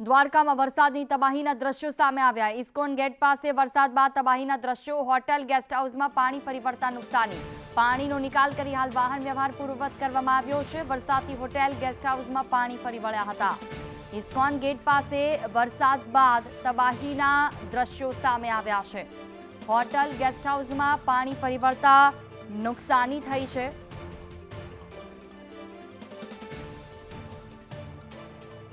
દ્વારકામાં વરસાદની તબાહીના દ્રશ્યો સામે આવ્યા. ઇસ્કોન ગેટ પાસે વરસાદ બાદ તબાહીના દ્રશ્યો. હોટલ ગેસ્ટ હાઉસમાં પાણી ફરી વળતા નુકસાની. પાણીનો નિકાલ કરી હાલ વાહન વ્યવહાર પૂર્વવત કરવામાં આવ્યો છે. વરસાદથી હોટેલ ગેસ્ટ હાઉસમાં પાણી ફરી વળ્યા હતા. ઇસ્કોન ગેટ પાસે વરસાદ બાદ તબાહીના દ્રશ્યો સામે આવ્યા છે. હોટલ ગેસ્ટ હાઉસમાં પાણી ફરી વળતા નુકસાની થઈ છે.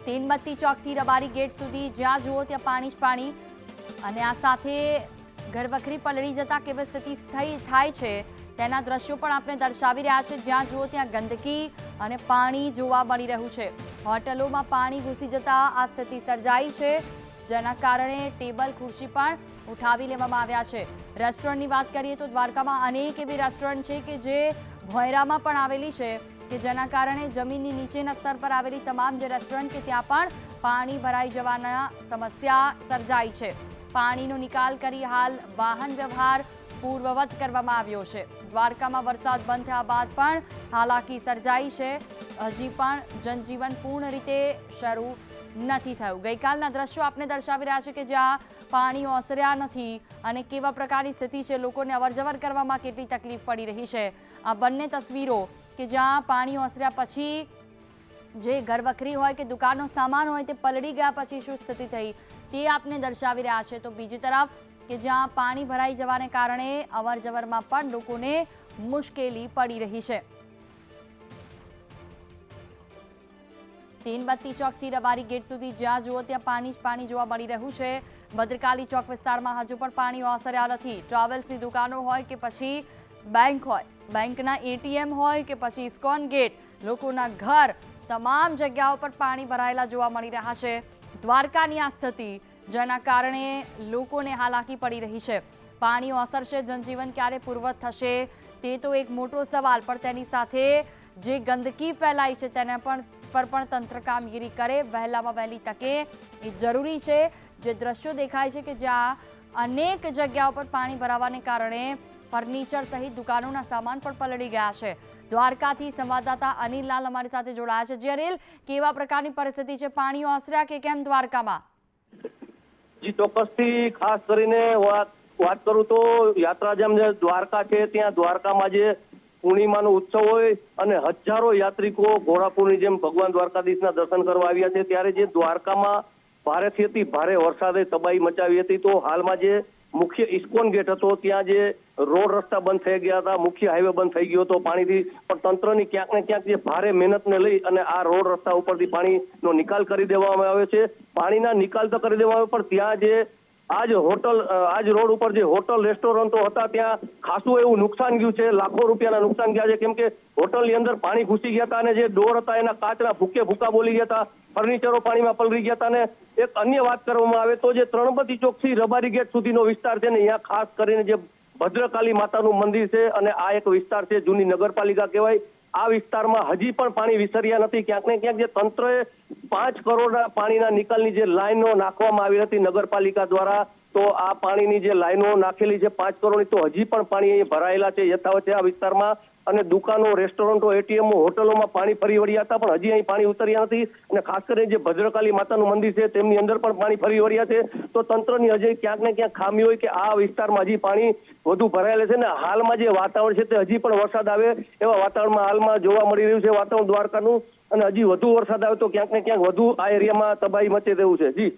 તીનબત્તી ચોકથી રબારી ગેટ સુધી જ્યાં જુઓ ત્યાં પાણી જ પાણી. અને આ સાથે ઘરવખરી પલળી જતા કેવી સ્થિતિ થઈ થાય છે તેના દ્રશ્યો પણ આપણે દર્શાવી રહ્યા છે. જ્યાં જુઓ ત્યાં ગંદકી અને પાણી જોવા મળી રહ્યું છે. હોટલોમાં પાણી ઘૂસી જતા આ સ્થિતિ સર્જાઈ છે. જેના કારણે ટેબલ, ખુરશી પણ ઉઠાવી લેવામાં આવ્યા છે. રેસ્ટોરન્ટની વાત કરીએ તો દ્વારકામાં અનેક એવી રેસ્ટોરન્ટ છે કે જે ભોયરામાં પણ આવેલી છે. કે જેના કારણે જમીનની નીચેના સ્તર પર આવેલી તમામ જે રેસ્ટોરન્ટ કે ત્યાં પણ પાણી ભરાઈ જવાના સમસ્યા સર્જાઈ છે. પાણીનો નિકાલ કરી હાલ વાહન વ્યવહાર પૂર્વવત કરવામાં આવ્યો છે. દ્વારકામાં વરસાદ બંધ થયા બાદ પણ હાલાકી સર્જાઈ છે. હજી પણ જનજીવન પૂર્ણ રીતે શરૂ નથી થયું. ગઈકાલના દ્રશ્યો આપને દર્શાવી રહ્યા છે કે જ્યાં પાણી ઓસર્યા નથી અને કેવા પ્રકારની સ્થિતિ છે, લોકોને અવરજવર કરવામાં કેટલી તકલીફ પડી રહી છે. આ બંને તસવીરો કે જ્યાં પાણી ઓસર્યા પછી જે ઘરવખરી હોય કે દુકાનનો સામાન હોય તે પલળી ગયા પછી શું સ્થિતિ થઈ. તે આપને દર્શાવી રહ્યા છે. તો બીજી તરફ કે જ્યાં પાણી ભરાઈ જવાને કારણે અવરજવરમાં પણ લોકોને મુશ્કેલી પડી રહી છે. તીનબત્તી ચોકથી રબારી ગેટ સુધી જ્યાં જુઓ ત્યાં પાણી જ પાણી જોવા મળી રહ્યું છે. ભદ્રકાલી ચોક વિસ્તારમાં હજુ પણ પાણી ઓસર્યા નથી. ટ્રાવેલ્સની દુકાનો હોય કે પછી બેંક હોય. બેંકના એટીએમ હોય કે પછી ઇસ્કોન ગેટ, લોકોના ઘર, તમામ જગ્યાઓ પર પાણી ભરાયેલા જોવા મળી રહ્યા છે. દ્વારકાની આ સ્થિતિ, જેના કારણે લોકોને હાલાકી પડી રહી છે. પાણી ઓસરશે જનજીવન ક્યારે પૂર્વત થશે, તે તો એક મોટો સવાલ. પણ તેની સાથે જે ગંદકી ફેલાઈ છે, તેના પણ પર પણ તંત્ર કામગીરી કરે. વહેલામાં વહેલી તકે એ જરૂરી છે. જે દ્રશ્યો દેખાય છે કે જ્યાં અનેક જગ્યાઓ પર પાણી ભરાવાને કારણે ફર્નિચર સહિત દુકાનોના સામાન પણ પલળી ગયા છે. દ્વારકાથી સંવાદદાતા અનિલ લાલ અમારી સાથે જોડાયા છે. જે કેવા પ્રકારની પરિસ્થિતિ છે? પાણી ઓસર્યા કે કેમ દ્વારકામાં? જી, ચોક્કસથી ખાસ કરીને વાત કરું તો યાત્રાધામ જે દ્વારકા છે, ત્યાં દ્વારકામાં જે પૂર્ણિમાનો ઉત્સવ હોય અને હજારો યાત્રિકો ઘોડાપુરની જેમ ભગવાન દ્વારકાધીશના દર્શન કરવા આવ્યા છે. ત્યારે જે દ્વારકામાં ભારેથી હતી ભારે વરસાદે તબાહી મચાવી હતી, તો હાલમાં જે મુખ્ય ઇસ્કોન ગેટ હતો, ત્યાં જે રોડ રસ્તા બંધ થઈ ગયા હતા, મુખ્ય હાઈવે બંધ થઈ ગયો હતો, પાણીથી પણ તંત્રની ક્યાંક ને ક્યાંક જે ભારે મહેનતને લઈ અને આ રોડ રસ્તા ઉપરથી પાણીનો નિકાલ કરી દેવામાં આવ્યો છે. પાણીના નિકાલ તો કરી દેવામાં આવ્યો પણ ત્યાં જે આજ હોટલ આજ રોડ ઉપર જે હોટલ રેસ્ટોરન્ટો હતા, ત્યાં ખાસું એવું નુકસાન ગયું છે, લાખો રૂપિયાના નુકસાન ગયા છે. કેમ કે હોટલની અંદર પાણી ઘૂસી ગયા હતા અને જે ડોર હતા, એના કાચના ભૂકે ભૂકા બોલી ગયા હતા, ફર્નિચરો પાણીમાં પલળી ગયા હતા અને એક અન્ય વાત કરવામાં આવે તો જે ત્રણપતિ ચોકથી રબારી ગેટ સુધીનો વિસ્તાર છે ને, અહીંયા ખાસ કરીને જે ભદ્રકાલી માતાનું મંદિર છે અને આ એક વિસ્તાર છે જૂની નગરપાલિકા કહેવાય. આ વિસ્તારમાં હજી પણ પાણી વિસર્યા નથી. ક્યાંક ને ક્યાંક જે તંત્રએ પાંચ કરોડના પાણીના નિકાલની જે લાઈનો નાખવામાં આવી હતી નગરપાલિકા દ્વારા તો આ પાણીની જે લાઈનો નાખેલી છે પાંચ કરોડની, તો હજી પણ પાણી ભરાયેલા છે યથાવત આ વિસ્તારમાં. અને દુકાનો, રેસ્ટોરન્ટો, એટીએમો, હોટલોમાં પાણી ફરી વળ્યા હતા, પણ હજી અહીં પાણી ઉતર્યા નથી. અને ખાસ કરીને જે ભદ્રકાલી માતાનું મંદિર છે, તેમની અંદર પણ પાણી ફરી વળ્યા છે. તો તંત્રની હજી ક્યાંક ને ક્યાંક ખામી હોય કે આ વિસ્તારમાં હજી પાણી વધુ ભરાયેલા છે. ને હાલમાં જે વાતાવરણ છે તે હજી પણ વરસાદ આવે એવા વાતાવરણમાં હાલમાં જોવા મળી રહ્યું છે વાતાવરણ દ્વારકાનું. અને હજી વધુ વરસાદ આવે તો ક્યાંક ને ક્યાંક વધુ આ એરિયામાં તબાહી મચે તેવું છે. જી.